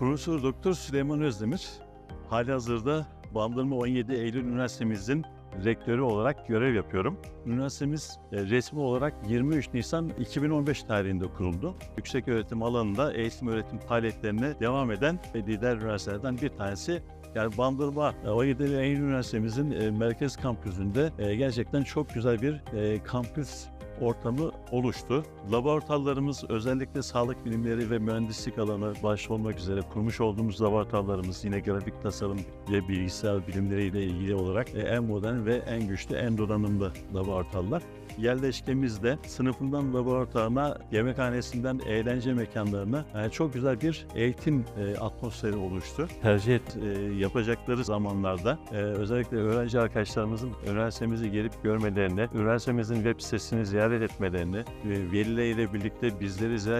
Profesör Doktor Süleyman Özdemir, halihazırda Bandırma 17 Eylül Üniversitemizin rektörü olarak görev yapıyorum. Üniversitemiz e, resmi olarak 23 Nisan 2015 tarihinde kuruldu. Yüksek öğretim alanında eğitim öğretim faaliyetlerine devam eden lider üniversitelerden bir tanesi. Yani Bandırma e, 17 Eylül Üniversitemizin e, merkez kampüsünde e, gerçekten çok güzel bir e, kampüs ortamı oluştu. Laboratuvarlarımız özellikle sağlık bilimleri ve mühendislik alanı başta olmak üzere kurmuş olduğumuz laboratuvarlarımız yine grafik tasarım ve bilgisayar bilimleriyle ilgili olarak e, en modern ve en güçlü, en donanımlı laboratuvarlar. Yerleşkemiz de sınıfından laboratuvarına, yemekhanesinden eğlence mekanlarına e, çok güzel bir eğitim e, atmosferi oluştu. Tercih et, e, yapacakları zamanlarda e, özellikle öğrenci arkadaşlarımızın üniversitemizi gelip görmelerini, üniversitemizin web sitesini ziyaret etmelerini, e, velileriyle birlikte bizleri ziyaret